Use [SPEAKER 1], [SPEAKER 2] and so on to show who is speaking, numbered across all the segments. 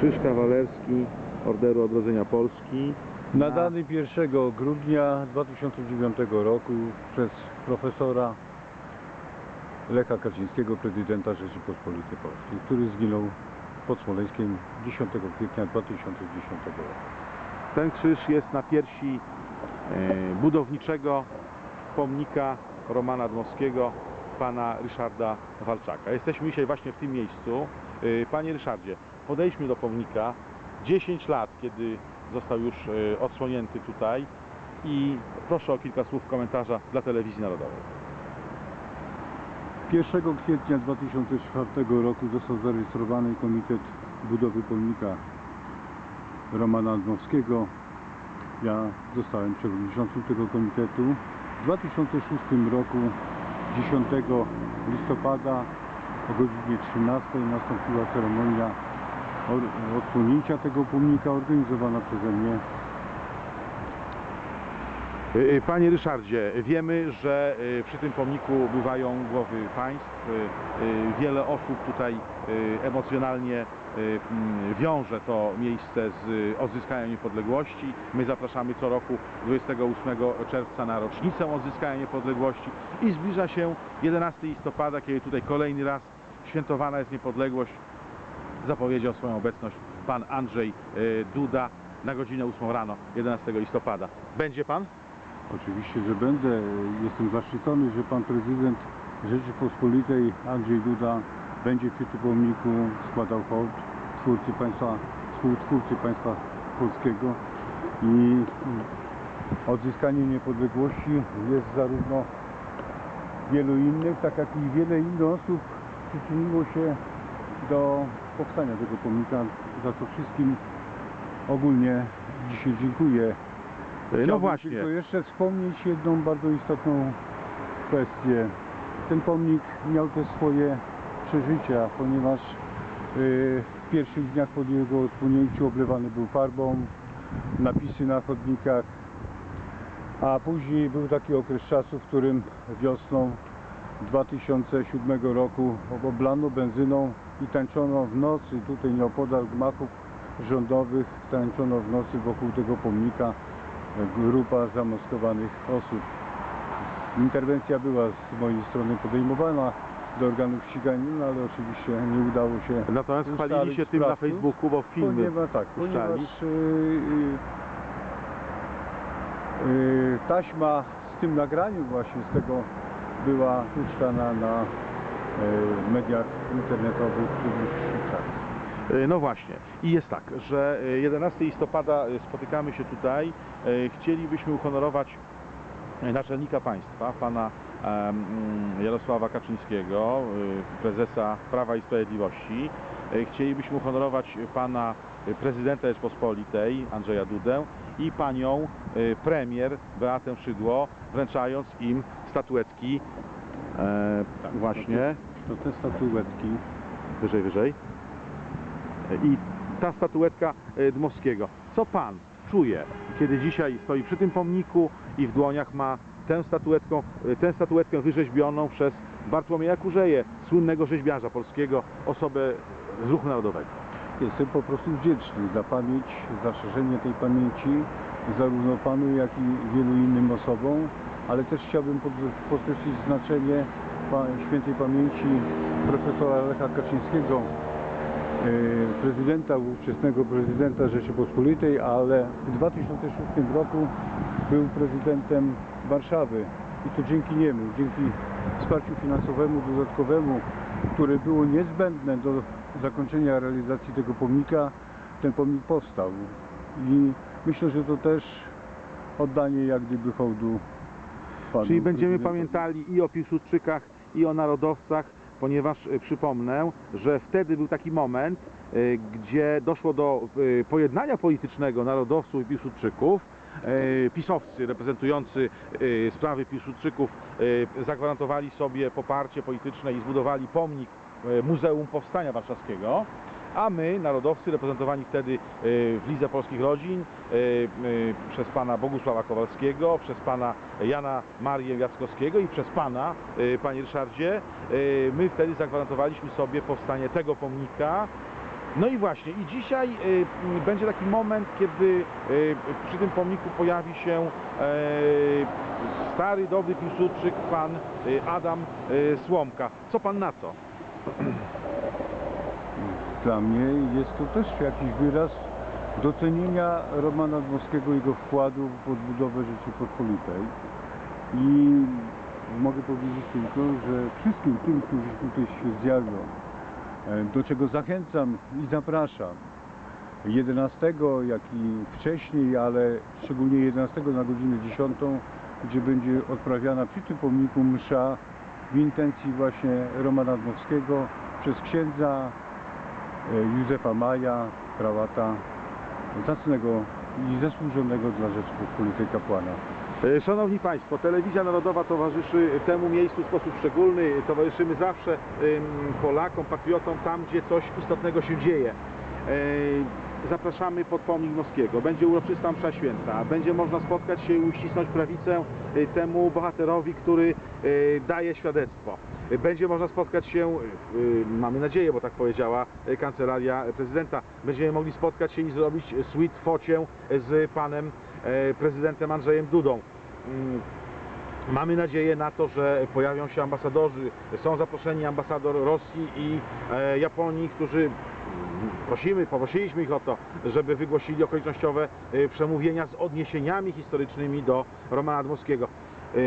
[SPEAKER 1] Krzyż kawalerski Orderu Odrodzenia Polski.
[SPEAKER 2] Nadany 1 grudnia 2009 roku przez profesora Lecha Kaczyńskiego, prezydenta Rzeczypospolitej Polskiej, który zginął pod Smoleńskiem 10 kwietnia 2010 roku.
[SPEAKER 1] Ten krzyż jest na piersi e, budowniczego pomnika Romana Dmowskiego, pana Ryszarda Walczaka. Jesteśmy dzisiaj właśnie w tym miejscu. E, Panie Ryszardzie, podejdźmy do pomnika. 10 lat, kiedy został już e, odsłonięty tutaj i proszę o kilka słów komentarza dla Telewizji Narodowej.
[SPEAKER 2] 1 kwietnia 2004 roku został zarejestrowany Komitet Budowy Pomnika Romana Dmowskiego. Ja zostałem przewodniczącym tego komitetu. W 2006 roku 10 listopada o godzinie 13 nastąpiła ceremonia odsłonięcia tego pomnika organizowana przeze mnie.
[SPEAKER 1] E, e, Panie Ryszardzie, wiemy, że e, przy tym pomniku bywają głowy państw. Wiele osób tutaj emocjonalnie mm, wiąże to miejsce z odzyskaniem niepodległości. My zapraszamy co roku 28 czerwca na rocznicę odzyskania niepodległości i zbliża się 11 listopada, kiedy tutaj kolejny raz świętowana jest niepodległość. Zapowiedział swoją obecność pan Andrzej e, Duda na godzinę 8 rano 11 listopada. Będzie pan?
[SPEAKER 2] Oczywiście, że będę. Jestem zaszczycony, że pan prezydent Rzeczypospolitej Andrzej Duda będzie przy tym pomniku składał hołd twórcy państwa, współtwórcy państwa polskiego i odzyskanie niepodległości jest zarówno wielu innych, tak jak i wiele innych osób przyczyniło się do powstania tego pomnika. Za to wszystkim ogólnie dzisiaj dziękuję.
[SPEAKER 1] No
[SPEAKER 2] Chciałbym
[SPEAKER 1] właśnie.
[SPEAKER 2] Tylko jeszcze wspomnieć jedną bardzo istotną kwestię. Ten pomnik miał te swoje przeżycia, ponieważ yy, w pierwszych dniach po jego odsłonięciu oblewany był farbą, napisy na chodnikach, a później był taki okres czasu, w którym wiosną 2007 roku oblano benzyną i tańczono w nocy, tutaj nieopodal gmachów rządowych, tańczono w nocy wokół tego pomnika grupa zamaskowanych osób. Interwencja była z mojej strony podejmowana do organów ścigania, no ale oczywiście nie udało się
[SPEAKER 1] Natomiast chwalili się tym na
[SPEAKER 2] sprawców,
[SPEAKER 1] Facebooku, bo filmy
[SPEAKER 2] Ponieważ tak,
[SPEAKER 1] puszczali.
[SPEAKER 2] ponieważ yy, yy, taśma z tym nagraniem właśnie z tego była puszczana na yy, mediach internetowych w najbliższych czasach.
[SPEAKER 1] E, No właśnie. I jest tak, że e, 11 listopada e, spotykamy się tutaj. E, Chcielibyśmy uhonorować e, naczelnika państwa, pana em, Jarosława Kaczyńskiego, e, prezesa Prawa i Sprawiedliwości. E, Chcielibyśmy uhonorować pana e, prezydenta Rzeczpospolitej, Andrzeja Dudę i panią e, premier Beatę Szydło, wręczając im statuetki e, właśnie
[SPEAKER 2] To te statuetki
[SPEAKER 1] wyżej, wyżej. I ta statuetka e, Dmowskiego. Co pan czuje, kiedy dzisiaj stoi przy tym pomniku i w dłoniach ma tę, statuetką, e, tę statuetkę wyrzeźbioną przez Bartłomieja Kurzeję, słynnego rzeźbiarza polskiego, osobę z ruchu narodowego?
[SPEAKER 2] Jestem po prostu wdzięczny za pamięć, za szerzenie tej pamięci zarówno panu, jak i wielu innym osobom, ale też chciałbym pod- podkreślić znaczenie świętej pamięci profesora Lecha Kaczyńskiego, e, prezydenta, ówczesnego prezydenta Rzeczypospolitej, ale w 2006 roku był prezydentem Warszawy i to dzięki niemu, dzięki wsparciu finansowemu dodatkowemu, które było niezbędne do zakończenia realizacji tego pomnika, ten pomnik powstał. I myślę, że to też oddanie jak gdyby hołdu panu
[SPEAKER 1] Czyli będziemy pamiętali i o Piłsudczykach, i o narodowcach, ponieważ e, przypomnę, że wtedy był taki moment, e, gdzie doszło do e, pojednania politycznego narodowców i Piłsudczyków. E, Pisowcy reprezentujący e, sprawy Piłsudczyków e, zagwarantowali sobie poparcie polityczne i zbudowali pomnik Muzeum Powstania Warszawskiego. A my, narodowcy, reprezentowani wtedy e, w Lidze Polskich Rodzin e, e, przez pana Bogusława Kowalskiego, przez pana Jana Marię Jackowskiego i przez pana, panie Ryszardzie, my wtedy zagwarantowaliśmy sobie powstanie tego pomnika No i właśnie, i dzisiaj będzie taki moment, kiedy przy tym pomniku pojawi się stary, dobry Piłsudczyk, pan Adam Słomka. Co pan na to?
[SPEAKER 2] Dla mnie jest to też jakiś wyraz docenienia Romana Dmowskiego, jego wkładu w odbudowę Rzeczypospolitej. I mogę powiedzieć tylko, że wszystkim tym, którzy tutaj się zjawią, e, do czego zachęcam i zapraszam, 11, jak i wcześniej, ale szczególnie 11 na godzinę 10, gdzie będzie odprawiana przy tym pomniku msza w intencji właśnie Romana Dmowskiego przez księdza Józefa Maja, prawata zacnego i zasłużonego dla Rzeczypospolitej kapłana.
[SPEAKER 1] E, Szanowni Państwo, Telewizja Narodowa towarzyszy temu miejscu w sposób szczególny. Towarzyszymy zawsze Polakom, patriotom tam, gdzie coś istotnego się dzieje. E, Zapraszamy pod pomnik Moskiego. Będzie uroczysta msza święta. Będzie można spotkać się i uścisnąć prawicę temu bohaterowi, który daje świadectwo. Y, Będzie można spotkać się, y, mamy nadzieję, bo tak powiedziała y, kancelaria prezydenta, będziemy mogli spotkać się i zrobić sweet focię z panem prezydentem Andrzejem Dudą. Mm, Mamy nadzieję na to, że pojawią się ambasadorzy. Są zaproszeni ambasador Rosji i e, Japonii, którzy mm, prosimy, poprosiliśmy ich o to, żeby wygłosili okolicznościowe przemówienia z odniesieniami historycznymi do Romana Dmowskiego. E,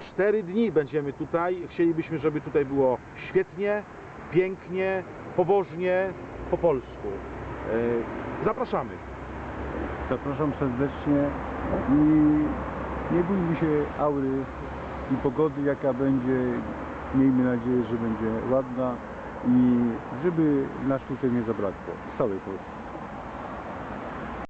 [SPEAKER 1] Cztery dni będziemy tutaj. Chcielibyśmy, żeby tutaj było świetnie, pięknie, pobożnie, po polsku. E, Zapraszamy.
[SPEAKER 2] Zapraszam serdecznie i nie bójmy się aury i pogody, jaka będzie. Miejmy nadzieję, że będzie ładna i żeby nas tutaj nie zabrakło. Z całej Polski.